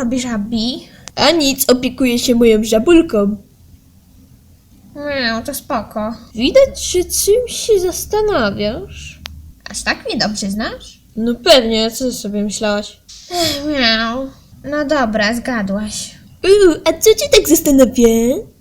Robisz, Abby? A nic, opiekuję się moją żabulką. Miał, to spoko. Widać, że czymś się zastanawiasz. Aż tak mnie dobrze znasz? No pewnie, co sobie myślałaś? Ech, Miał. No dobra, zgadłaś. Uuu, a co cię tak zastanawia?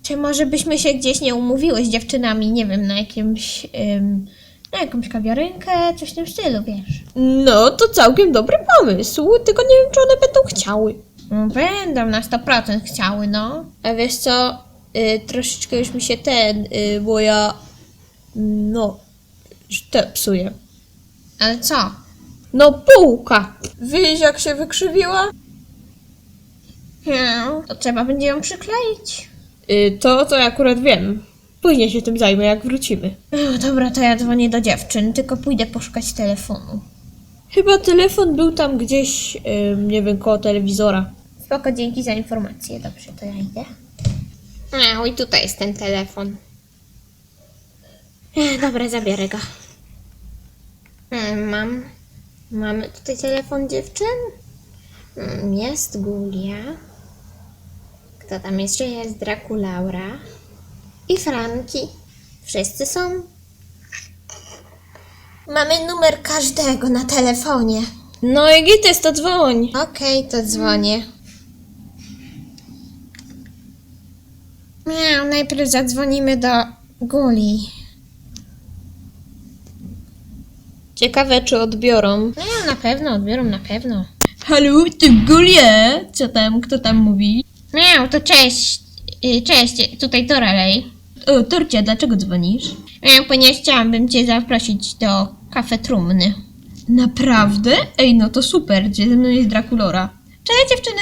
Czy może byśmy się gdzieś nie umówiły z dziewczynami, nie wiem, na jakimś, ym, na jakąś kawiarenkę, coś w tym stylu, wiesz? No, to całkiem dobry pomysł, tylko nie wiem, czy one będą chciały. No, będą na 100% chciały, no. A wiesz co, y, troszeczkę już mi się ten, y, moja, no, że te psuje. Ale co? No, półka. Widzisz, jak się wykrzywiła? Miał, to trzeba będzie ją przykleić. Y, to, to ja akurat wiem. Później się tym zajmę, jak wrócimy. Ech, dobra, to ja dzwonię do dziewczyn, tylko pójdę poszukać telefonu. Chyba telefon był tam gdzieś, y, nie wiem, koło telewizora. Spoko, dzięki za informację. Dobrze, to ja idę. Miał, i tutaj jest ten telefon. Ech, dobra, zabiorę go. Mm, Mam. Mamy tutaj telefon dziewczyn? Mm, Jest Gulia. Kto tam jeszcze jest? Drakulaura. I Franki. Wszyscy są. Mamy numer każdego na telefonie. No i gites, to dzwoń. Okej, to dzwonię. Miał, najpierw zadzwonimy do Guli. Ciekawe, czy odbiorą. Miał, na pewno, odbiorą na pewno. Halo, ty Gulie! Co tam, kto tam mówi? Miał, to cześć. Y, Cześć, tutaj Toralej. O, Torcia, dlaczego dzwonisz? Miał, ponieważ chciałabym cię zaprosić do kafe trumny. Naprawdę? Ej, no to super, gdzie ze mną jest Drakulora. Cześć dziewczyny!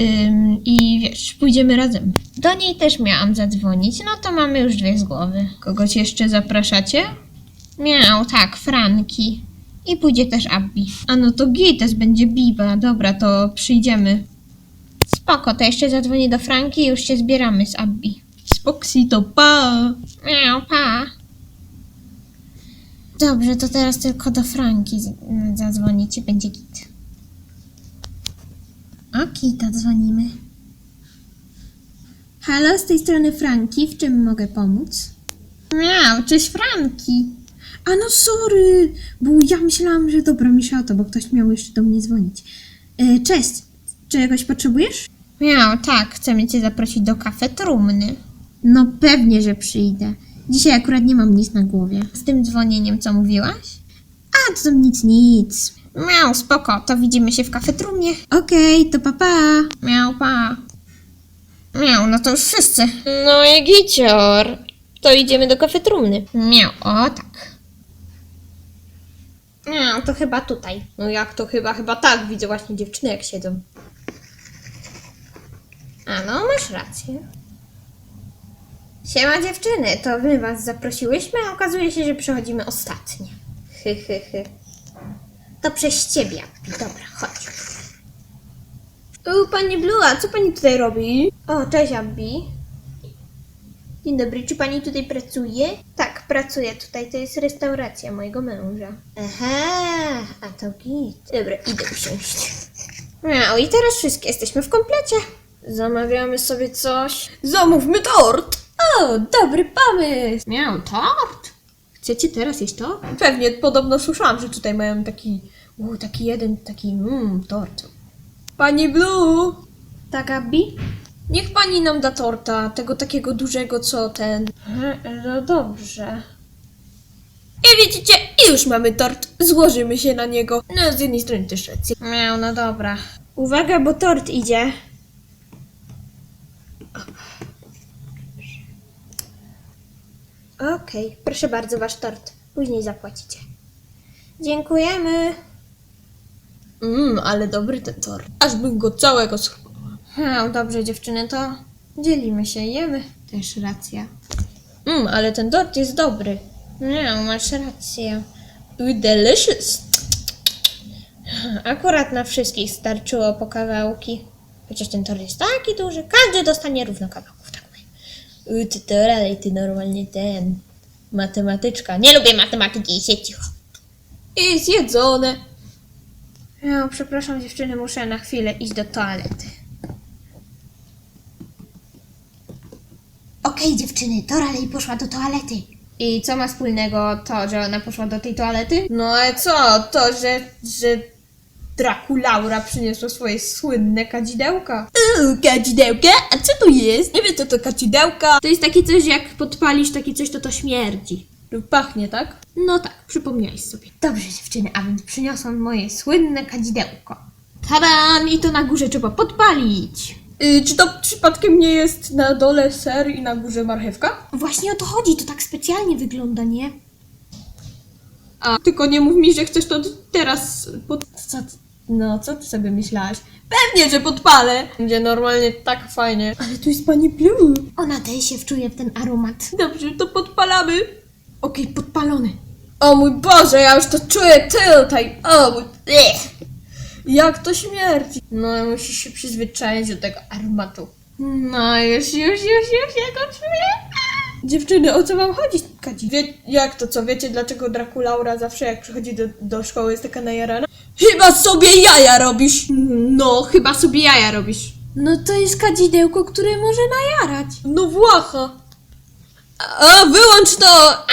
Ym, I wiesz, pójdziemy razem. Do niej też miałam zadzwonić, no to mamy już dwie z głowy. Kogoś jeszcze zapraszacie? Miał, tak, Franki. I pójdzie też Abby. A no to Gites będzie Biba. Dobra, to przyjdziemy. Spoko, to jeszcze zadzwonię do Franki i już się zbieramy z Abby. Spoksi to pa! Miał, pa. Dobrze, to teraz tylko do Franki z- zadzwonić i będzie git. To dzwonimy. Halo, z tej strony Franki, w czym mogę pomóc? Miał, cześć Franki. A no sorry, bo ja myślałam, że dobra, Misza to, bo ktoś miał jeszcze do mnie dzwonić. E, cześć, czegoś potrzebujesz? Miał, tak, chcemy cię zaprosić do kafe trumny. No pewnie, że przyjdę. Dzisiaj akurat nie mam nic na głowie. Z tym dzwonieniem, co mówiłaś? A, to nic, nic. Miał, spoko, to widzimy się w kafe trumnie. Okej, to papa. Pa. Miał, pa. Miał, no to już wszyscy. No i gicior. To idziemy do kafetrumny. Miał, o tak. Miał, to chyba tutaj. No jak to chyba, chyba tak. Widzę właśnie dziewczyny jak siedzą. A no, masz rację. Siema dziewczyny, to my was zaprosiłyśmy, a okazuje się, że przychodzimy ostatnie. Hy, hy, hy. To przez ciebie, Abby. Dobra, chodź. O, pani Blue, a co pani tutaj robi? O, cześć Abby. Dzień dobry, czy pani tutaj pracuje? Tak, pracuję tutaj, to jest restauracja mojego męża. Aha, a to git. Dobra, idę usiąść. No i teraz wszystkie jesteśmy w komplecie. Zamawiamy sobie coś. Zamówmy tort! O, dobry pomysł! Miał tort? Chcecie teraz jeść to? Pewnie, podobno słyszałam, że tutaj mają taki, u, taki jeden, taki, mmm, tort. Pani Blue! Tak, Abby? Niech pani nam da torta, tego takiego dużego, co ten. No dobrze. I widzicie, i już mamy tort. Złożymy się na niego. No, z jednej strony też rację. Miał, no dobra. Uwaga, bo tort idzie. Okej, proszę bardzo, wasz tort. Później zapłacicie. Dziękujemy. Mmm, ale dobry ten tort. Aż bym go całego schowała. No dobrze, dziewczyny, to dzielimy się, jemy. Też racja. Mmm, ale ten tort jest dobry. No, masz rację. Uy, delicious. Akurat na wszystkich starczyło po kawałki. Chociaż ten tort jest taki duży, każdy dostanie równo kawałków. Uy, ty to ale ty normalnie ten. Matematyczka. Nie lubię matematyki i się cicho. I zjedzone. No, przepraszam dziewczyny, muszę na chwilę iść do toalety. Okej, dziewczyny, to Raleigh poszła do toalety. I co ma wspólnego to, że ona poszła do tej toalety? No ale co? To, że, że Drakulaura przyniosła swoje słynne kadzidełka. Uuu, kadzidełka? A co to jest? Nie wiem, co to kadzidełka. To jest takie coś, jak podpalisz takie coś, to to śmierdzi. Pachnie, tak? No tak, przypomniałeś sobie. Dobrze, dziewczyny, a więc przyniosłam moje słynne kadzidełko. Tadan! I to na górze trzeba podpalić. Y, czy to przypadkiem nie jest na dole ser i na górze marchewka? Właśnie o to chodzi, to tak specjalnie wygląda, nie? A tylko nie mów mi, że chcesz to teraz pod... Co ty? No, co ty sobie myślałaś? Pewnie, że podpalę! Będzie normalnie tak fajnie. Ale tu jest pani Blue. Ona też się wczuje w ten aromat. Dobrze, to podpalamy. Okej, podpalony. O mój Boże, ja już to czuję tutaj. O mój... Ech. Jak to śmierdzi. No, musisz się przyzwyczaić do tego aromatu. No, już, już, już, już, ja go czuję. Dziewczyny, o co wam chodzi? Kadzi? Wie, jak to co? Wiecie dlaczego Drakulaura zawsze jak przychodzi do, do szkoły jest taka najarana? Chyba sobie jaja robisz! No, chyba sobie jaja robisz. No to jest kadzidełko, które może najarać. No Włacha! A, wyłącz to! A!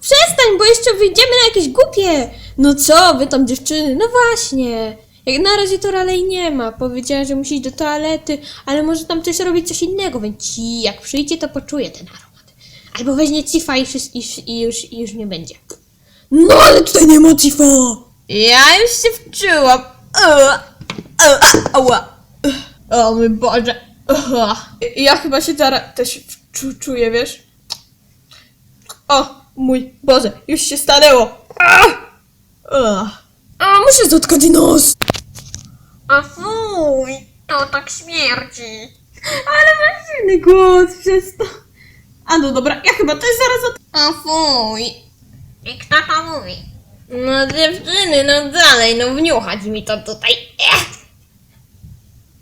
Przestań, bo jeszcze wyjdziemy na jakieś głupie! No co, wy tam dziewczyny? No właśnie! Jak na razie to Raleigh nie ma. Powiedziała, że musi iść do toalety, ale może tam też robić coś innego, więc ci, jak przyjdzie, to poczuje ten aromat. Albo weźmie cifa i, i, i, już, i już nie będzie. No ale tutaj nie ma cifa! Ja już się wczułam. Ała. O mój Boże. Ja chyba się zaraz też wczu- czuję, wiesz? O mój Boże, już się stanęło. A, muszę zatkać nos. A fuj, to tak śmierdzi. Ale masz silny głos przez to. A no dobra, ja chyba też zaraz od... A fuj. I kto to mówi? No dziewczyny, no dalej, no wniuchać mi to tutaj. Ech.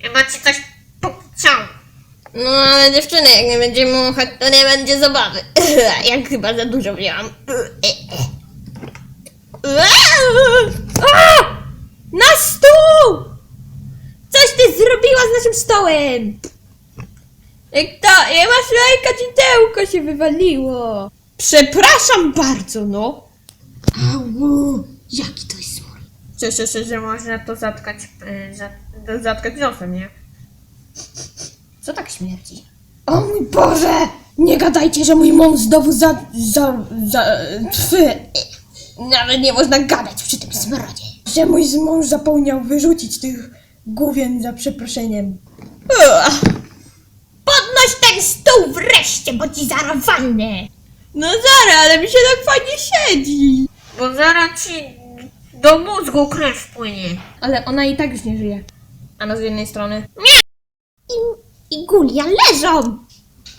Chyba ci coś pokciało. No ale dziewczyny, jak nie będziemy muchać, to nie będzie zabawy. Jak chyba za dużo wzięłam. A! Na stół! Coś ty zrobiła z naszym stołem! Jak to? Ja masz lajka, cidełko się wywaliło. Przepraszam bardzo, no. Jaki to jest smor. Cieszę się, że można to zatkać, y, za, zatkać nosem, nie? Co tak śmierdzi? O mój Boże! Nie gadajcie, że mój mąż znowu za... za... za... Twy. Nawet nie można gadać przy tym smrodzie. Że mój mąż zapomniał wyrzucić tych główien za przeproszeniem. Podnoś ten stół wreszcie, bo ci zaraz walnę. No zaraz, ale mi się tak fajnie siedzi. Bo zaraz ci do mózgu krew płynie. Ale ona i tak już nie żyje. A no z jednej strony. I, i Gulia leżą.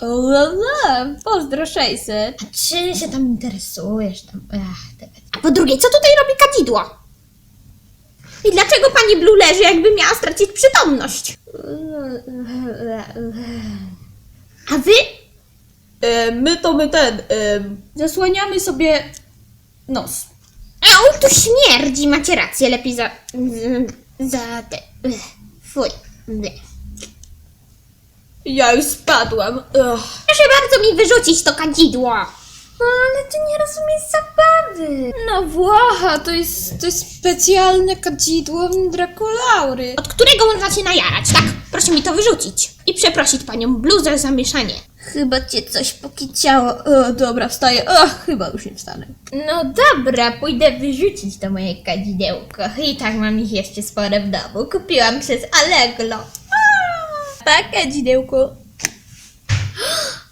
Lala, pozdro 600. A czy się tam interesujesz? Tam? Ach, te- A po drugie, co tutaj robi kadzidło? I dlaczego pani Blue leży, jakby miała stracić przytomność? A wy? E, my to my ten. E, zasłaniamy sobie nos. Au, tu śmierdzi, macie rację, lepiej za... za te... Fuj. Ble. Ja już spadłam. Ugh. Proszę bardzo mi wyrzucić to kadzidło. No, ale ty nie rozumiesz zabawy. No Włocha, to jest, to jest specjalne kadzidło Drakulaury. Od którego można się najarać, tak? Proszę mi to wyrzucić. I przeprosić panią Blue za zamieszanie. Chyba cię coś pokiciało. O, dobra, wstaję. Ach, chyba już nie wstanę. No dobra, pójdę wyrzucić to moje kadzidełko. I tak mam ich jeszcze spore w domu. Kupiłam przez Allegro. Tak, kadzidełko.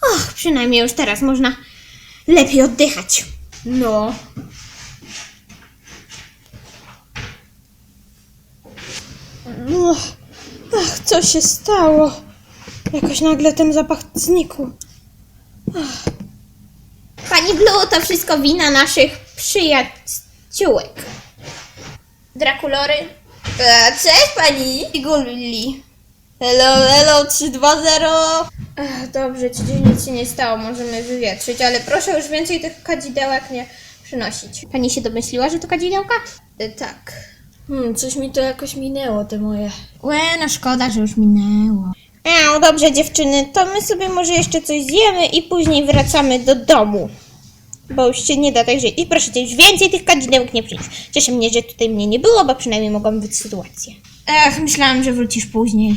Och, przynajmniej już teraz można lepiej oddychać. No. Ach, ach, co się stało? Jakoś nagle ten zapach znikł. Pani Blue, to wszystko wina naszych przyjaciółek. Drakulory. E, cześć pani! Gulli. Hello, hello, 320. Ach, Dobrze, ci nic się nie stało, możemy wywietrzyć, ale proszę już więcej tych kadzidełek nie przynosić. Pani się domyśliła, że to kadzidełka? E, tak. Hmm, coś mi to jakoś minęło, te moje. Łe, no szkoda, że już minęło. A, dobrze dziewczyny, to my sobie może jeszcze coś zjemy i później wracamy do domu. Bo już się nie da tak żyć. I proszę cię, już więcej tych kadzidełek nie przynieść. Cieszę mnie, że tutaj mnie nie było, bo przynajmniej mogłam być sytuację. Ech, myślałam, że wrócisz później.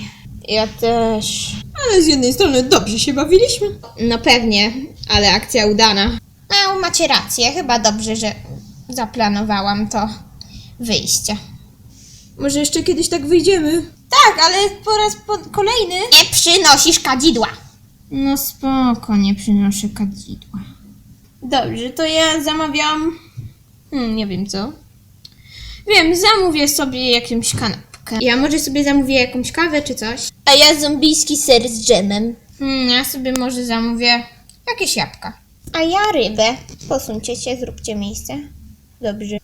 Ja też. Ale z jednej strony dobrze się bawiliśmy. No pewnie, ale akcja udana. A, macie rację, chyba dobrze, że zaplanowałam to wyjście. Może jeszcze kiedyś tak wyjdziemy? Tak, ale po raz po kolejny. Nie przynosisz kadzidła. No spoko, nie przynoszę kadzidła. Dobrze, to ja zamawiam. Hmm, nie wiem co. Wiem, zamówię sobie jakąś kanapkę. Ja może sobie zamówię jakąś kawę czy coś. A ja zombijski ser z dżemem. Hmm, ja sobie może zamówię jakieś jabłka. A ja rybę. Posuńcie się, zróbcie miejsce. Dobrze.